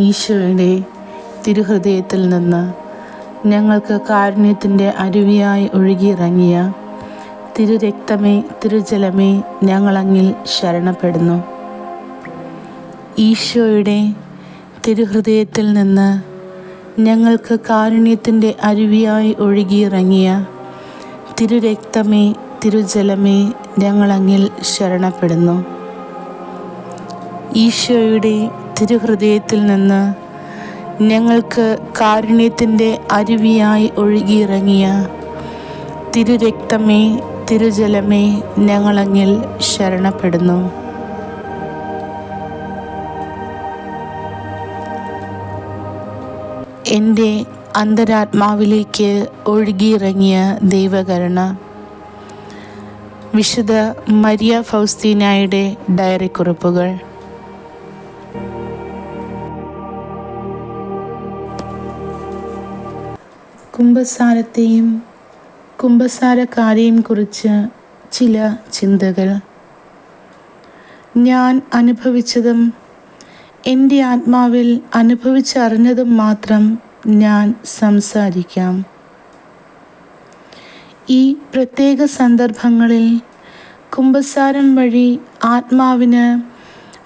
ഈശോയുടെ തിരുഹൃദയത്തിൽ നിന്ന് ഞങ്ങൾക്ക് കാരുണ്യത്തിന്റെ അരുവിയായി ഒഴുകിയിറങ്ങിയ തിരുരക്തമേ തിരുജലമേ ഞങ്ങളങ്ങിൽ ശരണപ്പെടുന്നു. ഈശോയുടെ തിരുഹൃദയത്തിൽ നിന്ന് ഞങ്ങൾക്ക് കാരുണ്യത്തിന്റെ അരുവിയായി ഒഴുകിയിറങ്ങിയ തിരുരക്തമേ തിരുജലമേ ഞങ്ങളങ്ങിൽ ശരണപ്പെടുന്നു. ഈശോയുടെ തിരുഹൃദയത്തിൽ നിന്ന് ഞങ്ങൾക്ക് കാരുണ്യത്തിന്റെ അരുവിയായി ഒഴുകിയിറങ്ങിയ തിരുരക്തമേ തിരുജലമേ ഞങ്ങളങ്ങിൽ ശരണപ്പെടുന്നു. എന്റെ അന്തരാത്മാവിലേക്ക് ഒഴുകിയിറങ്ങിയ ദൈവകരുണ വിശുദ്ധ മരിയ ഫൗസ്തീനായുടെ ഡയറി കുറിപ്പുകൾ കുംഭസാരത്തെയും കുംഭസാരക്കാരെയും കുറിച്ച് ചില ചിന്തകൾ. ഞാൻ അനുഭവിച്ചതും എന്റെ ആത്മാവിൽ അനുഭവിച്ചറിഞ്ഞതും മാത്രം ഞാൻ സംസാരിക്കാം. ഈ പ്രത്യേക സന്ദർഭങ്ങളിൽ കുംഭസാരം വഴി ആത്മാവിന്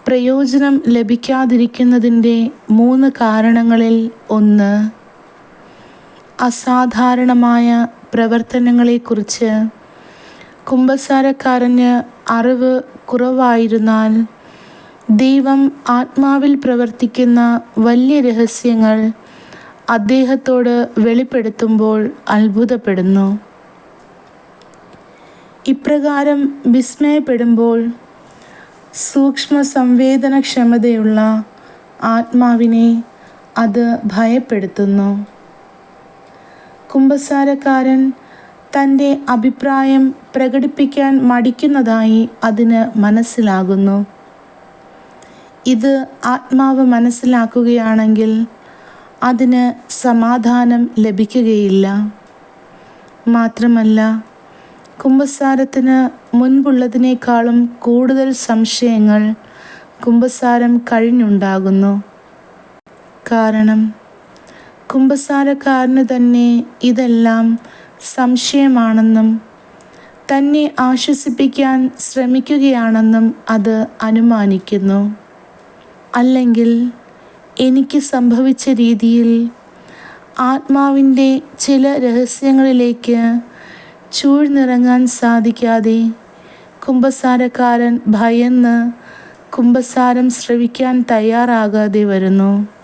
പ്രയോജനം ലഭിക്കാതിരിക്കുന്നതിന്റെ മൂന്ന് കാരണങ്ങളിൽ ഒന്ന് അസാധാരണമായ പ്രവർത്തനങ്ങളെക്കുറിച്ച് കുംഭസാരക്കാരന് അറിവ് കുറവായിരുന്നാൽ ദൈവം ആത്മാവിൽ പ്രവർത്തിക്കുന്ന വലിയ രഹസ്യങ്ങൾ അദ്ദേഹത്തോട് വെളിപ്പെടുത്തുമ്പോൾ അത്ഭുതപ്പെടുന്നു. ഇപ്രകാരം വിസ്മയപ്പെടുമ്പോൾ സൂക്ഷ്മ സംവേദനക്ഷമതയുള്ള ആത്മാവിനെ അത് ഭയപ്പെടുത്തുന്നു. കുംഭസാരക്കാരൻ തന്റെ അഭിപ്രായം പ്രകടിപ്പിക്കാൻ മടിക്കുന്നതായി അതിന് മനസ്സിലാകുന്നു. ഇത് ആത്മാവ് മനസ്സിലാക്കുകയാണെങ്കിൽ അതിന് സമാധാനം ലഭിക്കുകയില്ല. മാത്രമല്ല കുംഭസാരത്തിന് മുൻപുള്ളതിനേക്കാളും കൂടുതൽ സംശയങ്ങൾ കുംഭസാരം കഴിഞ്ഞുണ്ടാകുന്നു. കാരണം കുംഭസാരക്കാരന് തന്നെ ഇതെല്ലാം സംശയമാണെന്നും തന്നെ ആശ്വസിപ്പിക്കാൻ ശ്രമിക്കുകയാണെന്നും അത് അനുമാനിക്കുന്നു. അല്ലെങ്കിൽ എനിക്ക് സംഭവിച്ച രീതിയിൽ ആത്മാവിന്റെ ചില രഹസ്യങ്ങളിലേക്ക് ചൂഴ്ന്നിറങ്ങാൻ സാധിക്കാതെ കുംഭസാരക്കാരൻ ഭയന്ന് കുംഭസാരം ശ്രവിക്കാൻ തയ്യാറാകാതെ വരുന്നു.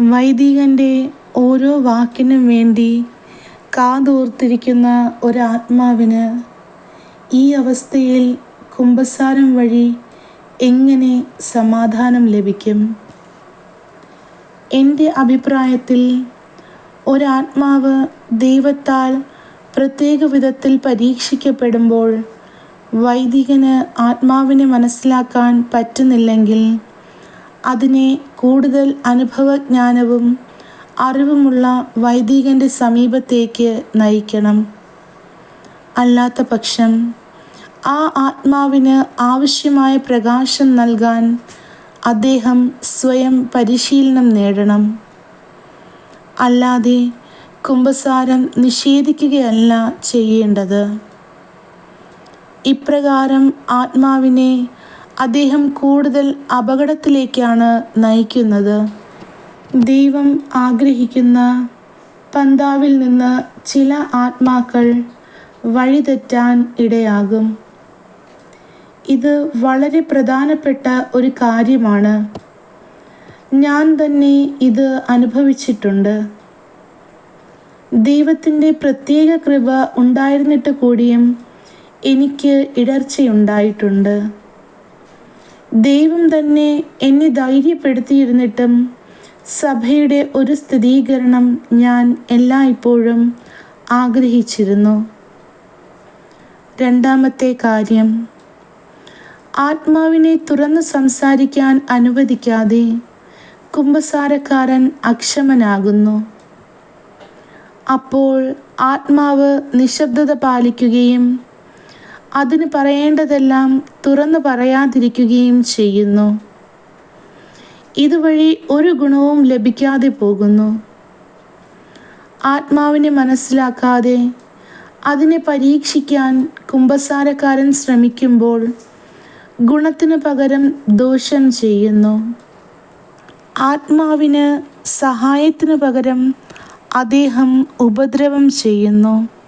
വൈദികന്റെ ഓരോ വാക്കിനും വേണ്ടി കാതോർത്തിരിക്കുന്ന ഒരാത്മാവിന് ഈ അവസ്ഥയിൽ കുംഭസാരം വഴി എങ്ങനെ സമാധാനം ലഭിക്കും? എന്റെ അഭിപ്രായത്തിൽ ഒരാത്മാവ് ദൈവത്താൽ പ്രത്യേക വിധത്തിൽ പരീക്ഷിക്കപ്പെടുമ്പോൾ വൈദികന് ആത്മാവിനെ മനസ്സിലാക്കാൻ പറ്റുന്നില്ലെങ്കിൽ അതിനെ കൂടുതൽ അനുഭവജ്ഞാനവും അറിവുമുള്ള വൈദികന്റെ സമീപത്തേക്ക് നയിക്കണം. അല്ലാത്ത പക്ഷം ആ ആത്മാവിന് ആവശ്യമായ പ്രകാശം നൽകാൻ അദ്ദേഹം സ്വയം പരിശീലനം നേടണം. അല്ലാതെ കുംഭസാരം നിഷേധിക്കുകയല്ല ചെയ്യേണ്ടത്. ഇപ്രകാരം ആത്മാവിനെ അദ്ദേഹം കൂടുതൽ അപകടത്തിലേക്കാണ് നയിക്കുന്നത്. ദൈവം ആഗ്രഹിക്കുന്ന പന്താവിൽ നിന്ന് ചില ആത്മാക്കൾ വഴിതെറ്റാൻ ഇടയാകും. ഇത് വളരെ പ്രധാനപ്പെട്ട ഒരു കാര്യമാണ്. ഞാൻ തന്നെ ഇത് അനുഭവിച്ചിട്ടുണ്ട്. ദൈവത്തിന്റെ പ്രത്യേക കൃപ ഉണ്ടായിരുന്നിട്ട് കൂടിയും എനിക്ക് ഇടർച്ചയുണ്ടായിട്ടുണ്ട്. ദൈവം തന്നെ എന്നെ ധൈര്യപ്പെടുത്തിയിരുന്നിട്ടും സഭയുടെ ഒരു സ്ഥിരീകരണം ഞാൻ എല്ലായ്പ്പോഴും ആഗ്രഹിച്ചിരുന്നു. രണ്ടാമത്തെ കാര്യം ആത്മാവിനെ തുറന്ന് സംസാരിക്കാൻ അനുവദിക്കാതെ കുംഭസാരക്കാരൻ അക്ഷമനാകുന്നു. അപ്പോൾ ആത്മാവ് നിശബ്ദത പാലിക്കുകയും അതിന് പറയേണ്ടതെല്ലാം തുറന്നു പറയാതിരിക്കുകയും ചെയ്യുന്നു. ഇതുവഴി ഒരു ഗുണവും ലഭിക്കാതെ പോകുന്നു. ആത്മാവിനെ മനസ്സിലാക്കാതെ അതിനെ പരീക്ഷിക്കാൻ കുമ്പസാരക്കാരൻ ശ്രമിക്കുമ്പോൾ ഗുണത്തിന് പകരം ദോഷം ചെയ്യുന്നു. ആത്മാവിന് സഹായത്തിനു പകരം അദ്ദേഹം ഉപദ്രവം ചെയ്യുന്നു.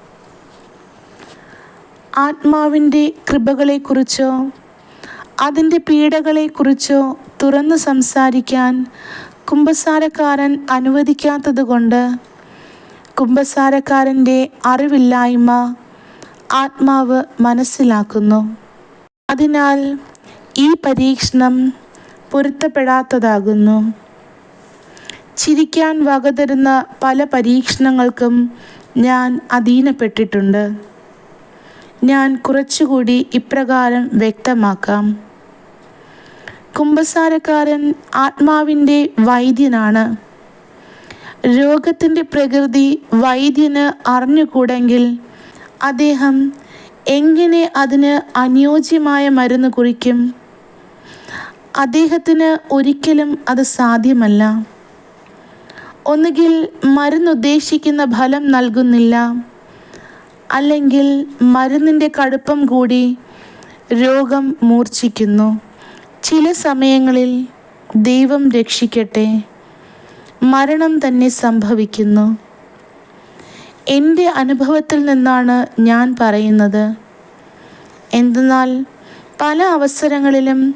ആത്മാവിന്റെ കൃപകളെക്കുറിച്ചോ അതിന്റെ പീഡകളെക്കുറിച്ചോ തുറന്നു സംസാരിക്കാൻ കുമ്പസാരക്കാരൻ അനുവദിക്കാത്തതുകൊണ്ട് കുംഭസാരക്കാരന്റെ അറിവില്ലായ്മ ആത്മാവ് മനസ്സിലാക്കുന്നു. അതിനാൽ ഈ പരീക്ഷണം പൊരുത്തപ്പെടാത്തതാകുന്നു. ചിരിക്കാൻ വകതരുന്ന പല പരീക്ഷണങ്ങൾക്കും ഞാൻ അധീനപ്പെട്ടിട്ടുണ്ട്. ഞാൻ കുറച്ചുകൂടി ഇപ്രകാരം വ്യക്തമാക്കാം. കുമ്പസാരക്കാരൻ ആത്മാവിന്റെ വൈദ്യനാണ്. രോഗത്തിന്റെ പ്രകൃതി വൈദ്യന് അറിഞ്ഞുകൂടെങ്കിൽ അദ്ദേഹം എങ്ങനെ അതിന് അനുയോജ്യമായ മരുന്ന് കുറിക്കും? അദ്ദേഹത്തിന് ഒരിക്കലും അത് സാധ്യമല്ല. ഒന്നുകിൽ മരുന്നുദ്ദേശിക്കുന്ന ഫലം നൽകുന്നില്ല. അല്ലെങ്കിൽ മരുന്നിന്റെ കടുപ്പം കൂടി രോഗം മൂർച്ഛിക്കുന്നു. ചില സമയങ്ങളിൽ ദൈവം രക്ഷിക്കട്ടെ. മരണം തന്നെ സംഭവിക്കുന്നു. എന്റെ അനുഭവത്തിൽ നിന്നാണ് ഞാൻ പറയുന്നത്. എന്തെന്നാൽ പല അവസരങ്ങളിലും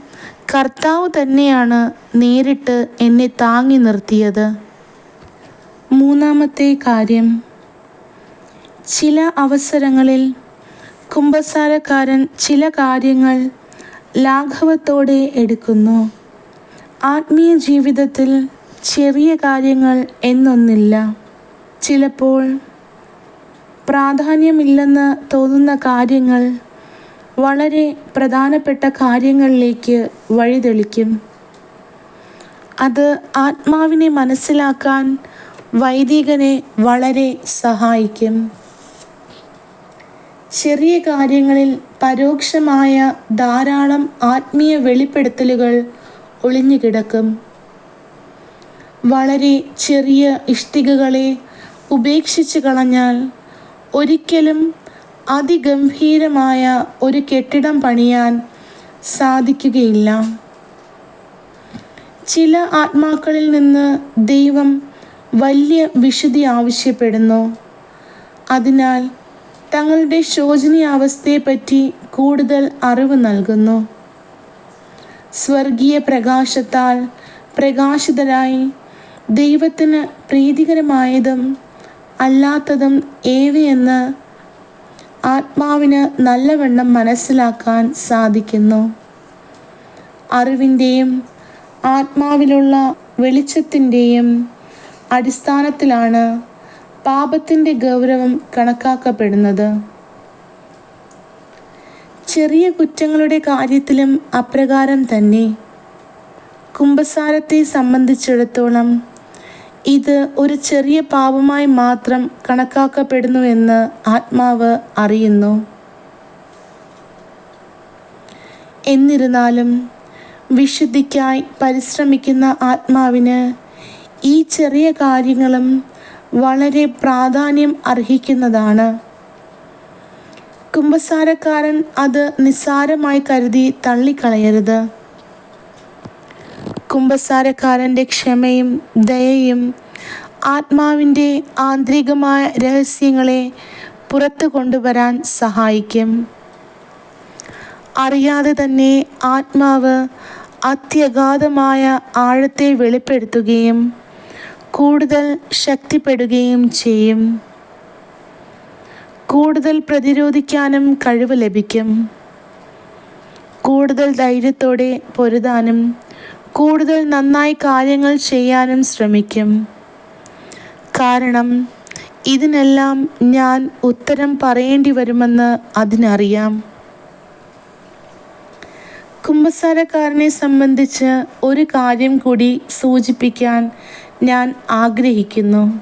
കർത്താവ് തന്നെയാണ് നേരിട്ട് എന്നെ താങ്ങി നിർത്തിയത്. മൂന്നാമത്തെ കാര്യം ചില അവസരങ്ങളിൽ കുമ്പസാരക്കാരൻ ചില കാര്യങ്ങൾ ലാഘവത്തോടെ എടുക്കുന്നു. ആത്മീയ ജീവിതത്തിൽ ചെറിയ കാര്യങ്ങൾ എന്നൊന്നില്ല. ചിലപ്പോൾ പ്രാധാന്യമില്ലെന്ന് തോന്നുന്ന കാര്യങ്ങൾ വളരെ പ്രധാനപ്പെട്ട കാര്യങ്ങളിലേക്ക് വഴിതെളിക്കും. അത് ആത്മാവിനെ മനസ്സിലാക്കാൻ വൈദികനെ വളരെ സഹായിക്കും. ചെറിയ കാര്യങ്ങളിൽ പരോക്ഷമായ ധാരാളം ആത്മീയ വെളിപ്പെടുത്തലുകൾ ഒളിഞ്ഞുകിടക്കും വളരെ ചെറിയ ഇഷ്ടികകളെ ഉപേക്ഷിച്ചു കളഞ്ഞാൽ ഒരിക്കലും അതിഗംഭീരമായ ഒരു കെട്ടിടം പണിയാൻ സാധിക്കുകയില്ല. ചില ആത്മാക്കളിൽ നിന്ന് ദൈവം വലിയ വിശുദ്ധി ആവശ്യപ്പെടുന്നു. അതിനാൽ തങ്ങളുടെ ശോചനീയാവസ്ഥയെപ്പറ്റി കൂടുതൽ അറിവ് നൽകുന്നു. സ്വർഗീയ പ്രകാശത്താൽ പ്രകാശിതരായി ദൈവത്തിന് പ്രീതികരമായതും അല്ലാത്തതും ഏവയെന്ന് ആത്മാവിന് നല്ലവണ്ണം മനസ്സിലാക്കാൻ സാധിക്കുന്നു. അറിവിന്റെയും ആത്മാവിലുള്ള വെളിച്ചത്തിന്റെയും അടിസ്ഥാനത്തിലാണ് പാപത്തിന്റെ ഗൗരവം കണക്കാക്കപ്പെടുന്നത്. ചെറിയ കുറ്റങ്ങളുടെ കാര്യത്തിലും അപ്രകാരം തന്നെ. കുംഭസാരത്തെ സംബന്ധിച്ചിടത്തോളം ഇത് ഒരു ചെറിയ പാപമായി മാത്രം കണക്കാക്കപ്പെടുന്നുവെന്ന് ആത്മാവ് അറിയുന്നു. എന്നിരുന്നാലും വിശുദ്ധിക്കായി പരിശ്രമിക്കുന്ന ആത്മാവിന് ഈ ചെറിയ കാര്യങ്ങളും വളരെ പ്രാധാന്യം അർഹിക്കുന്നതാണ്. കുമ്പസാരക്കാരൻ അത് നിസ്സാരമായി കരുതി തള്ളിക്കളയരുത്. കുമ്പസാരക്കാരന്റെ ക്ഷമയും ദയയും ആത്മാവിന്റെ ആന്തരികമായ രഹസ്യങ്ങളെ പുറത്തു കൊണ്ടുവരാൻ സഹായിക്കും. അറിയാതെ തന്നെ ആത്മാവ് അത്യഗാധമായ ആഴത്തെ വെളിപ്പെടുത്തുകയും കൂടുതൽ ശക്തിപ്പെടുകയും ചെയ്യും. കൂടുതൽ പ്രതിരോധിക്കാനും കഴിവ് ലഭിക്കും. കൂടുതൽ ധൈര്യത്തോടെ പൊരുതാനും കൂടുതൽ നന്നായി കാര്യങ്ങൾ ചെയ്യാനും ശ്രമിക്കും. കാരണം ഇതിനെല്ലാം ഞാൻ ഉത്തരം പറയേണ്ടി വരുമെന്ന് അതിനറിയാം. കുമ്പസാരക്കാരനെ സംബന്ധിച്ച് ഒരു കാര്യം കൂടി സൂചിപ്പിക്കാൻ ഞാൻ ആഗ്രഹിക്കുന്നു.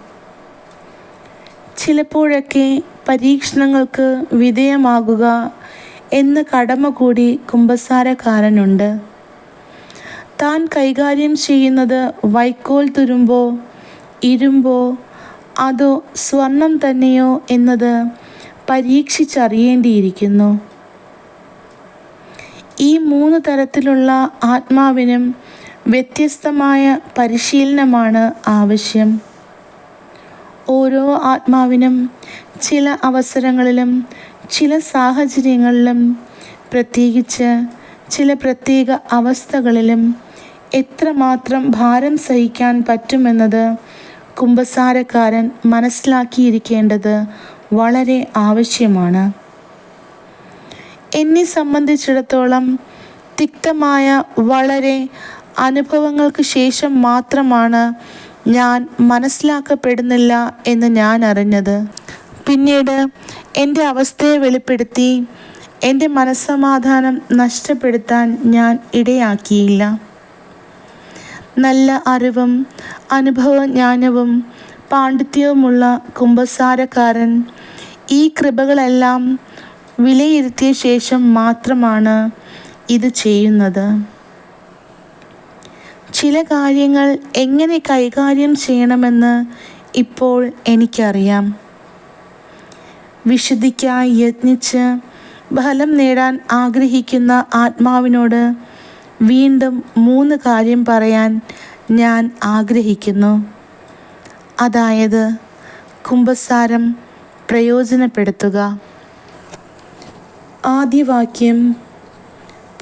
ചിലപ്പോഴൊക്കെ പരീക്ഷണങ്ങൾക്ക് വിധേയമാകുക എന്ന കടമ കൂടി കുമ്പസാരക്കാരനുണ്ട്. താൻ കൈകാര്യം ചെയ്യുന്നത് വൈക്കോൽ തുരുമ്പോ ഇരുമ്പോ അതോ സ്വർണം തന്നെയോ എന്നത് പരീക്ഷിച്ചറിയേണ്ടിയിരിക്കുന്നു. ഈ മൂന്ന് തരത്തിലുള്ള ആത്മാവിനും വ്യത്യസ്തമായ പരിശീലനമാണ് ആവശ്യം. ഓരോ ആത്മാവിനും ചില അവസരങ്ങളിലും ചില സാഹചര്യങ്ങളിലും പ്രത്യേകിച്ച് ചില പ്രത്യേക അവസ്ഥകളിലും എത്രമാത്രം ഭാരം സഹിക്കാൻ പറ്റുമെന്നത് കുമ്പസാരക്കാരൻ മനസ്സിലാക്കിയിരിക്കേണ്ടത് വളരെ ആവശ്യമാണ്. എന്നെ സംബന്ധിച്ചിടത്തോളം തിക്തമായ വളരെ അനുഭവങ്ങൾക്ക് ശേഷം മാത്രമാണ് ഞാൻ മനസ്സിലാക്കപ്പെടുന്നില്ല എന്ന് ഞാൻ അറിഞ്ഞത്. പിന്നീട് എന്റെ അവസ്ഥയെ വെളിപ്പെടുത്തി എന്റെ മനസ്സമാധാനം നഷ്ടപ്പെടുത്താൻ ഞാൻ ഇടയാക്കിയില്ല. നല്ല അറിവും അനുഭവജ്ഞാനവും പാണ്ഡിത്യവുമുള്ള കുംഭസാരക്കാരൻ ഈ കൃപകളെല്ലാം വിലയിരുത്തിയ ശേഷം മാത്രമാണ് ഇത് ചെയ്യുന്നത്. ചില കാര്യങ്ങൾ എങ്ങനെ കൈകാര്യം ചെയ്യണമെന്ന് ഇപ്പോൾ എനിക്കറിയാം. വിശുദ്ധിക്കായി യത്നിച്ച് ഫലം നേടാൻ ആഗ്രഹിക്കുന്ന ആത്മാവിനോട് വീണ്ടും മൂന്ന് കാര്യം പറയാൻ ഞാൻ ആഗ്രഹിക്കുന്നു. അതായത് കുംഭസാരം പ്രയോജനപ്പെടുത്തുക. ആദ്യ വാക്യം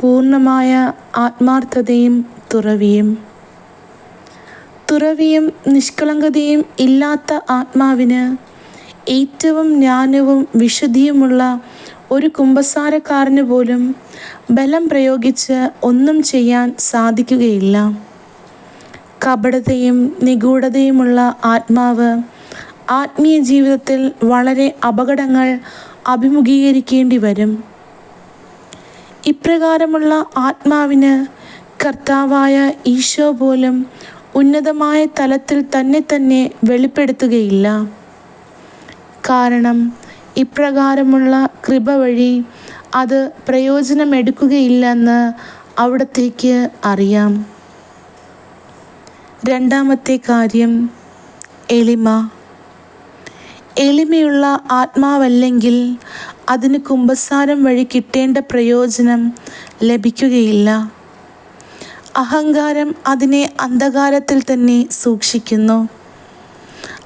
പൂർണമായ ആത്മാർത്ഥതയും തുറവിയും. തുറവിയും നിഷ്കളങ്കതയും ഇല്ലാത്ത ആത്മാവിന് ഏറ്റവും ജ്ഞാനവും വിശുദ്ധിയുമുള്ള ഒരു കുമ്പസാരക്കാരന് പോലും ബലം പ്രയോഗിച്ച് ഒന്നും ചെയ്യാൻ സാധിക്കുകയില്ല. കപടതയും നിഗൂഢതയുമുള്ള ആത്മാവ് ആത്മീയ ജീവിതത്തിൽ വളരെ അപകടങ്ങൾ അഭിമുഖീകരിക്കേണ്ടി വരും. ഇപ്രകാരമുള്ള ആത്മാവിന് കർത്താവായ ഈശോ പോലും ഉന്നതമായ തലത്തിൽ തന്നെ തന്നെ വെളിപ്പെടുത്തുകയില്ല. കാരണം ഇപ്രകാരമുള്ള കൃപ വഴി അത് പ്രയോജനമെടുക്കുകയില്ലെന്ന് അവിടത്തേക്ക് അറിയാം. രണ്ടാമത്തെ കാര്യം എളിമ. എളിമയുള്ള ആത്മാവല്ലെങ്കിൽ അതിന് കുമ്പസാരം വഴി കിട്ടേണ്ട പ്രയോജനം ലഭിക്കുകയില്ല. അഹങ്കാരം അതിനെ അന്ധകാരത്തിൽ തന്നെ സൂക്ഷിക്കുന്നു.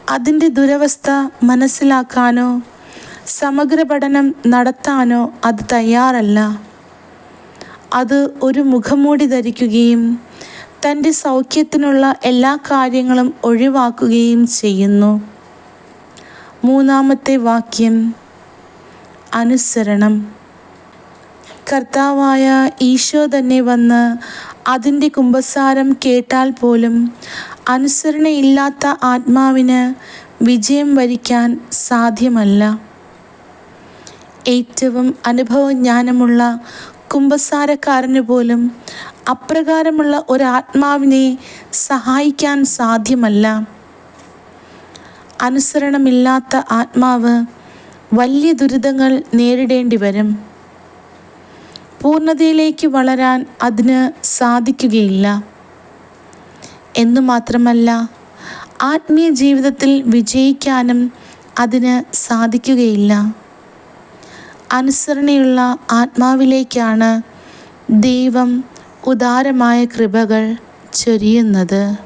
അതിന്റെ ദുരവസ്ഥ മനസ്സിലാക്കാനോ സമഗ്ര പഠനം നടത്താനോ അത് തയ്യാറല്ല. അത് ഒരു മുഖംമൂടി ധരിക്കുകയും തന്റെ സൗഖ്യത്തിനുള്ള എല്ലാ കാര്യങ്ങളും ഒഴിവാക്കുകയും ചെയ്യുന്നു. മൂന്നാമത്തെ വാക്യം അനുസരണം. കർത്താവായ ഈശോ തന്നെ വന്ന് അതിന്റെ കുമ്പസാരം കേട്ടാൽ പോലും അനുസരണയില്ലാത്ത ആത്മാവിന് വിജയം വരിക്കാൻ സാധ്യമല്ല. ഏറ്റവും അനുഭവജ്ഞാനമുള്ള കുമ്പസാരക്കാരന് പോലും അപ്രകാരമുള്ള ഒരാത്മാവിനെ സഹായിക്കാൻ സാധ്യമല്ല. അനുസരണമില്ലാത്ത ആത്മാവ് വലിയ ദുരിതങ്ങൾ നേരിടേണ്ടി വരും. പൂർണതയിലേക്ക് വളരാൻ അതിന് സാധിക്കുകയില്ല. എന്നു മാത്രമല്ല ആത്മീയ ജീവിതത്തിൽ വിജയിക്കാനും അതിന് സാധിക്കുകയില്ല. അനുസരണയുള്ള ആത്മാവിലേക്കാണ് ദൈവം ഉദാരമായ കൃപകൾ ചൊരിയുന്നത്.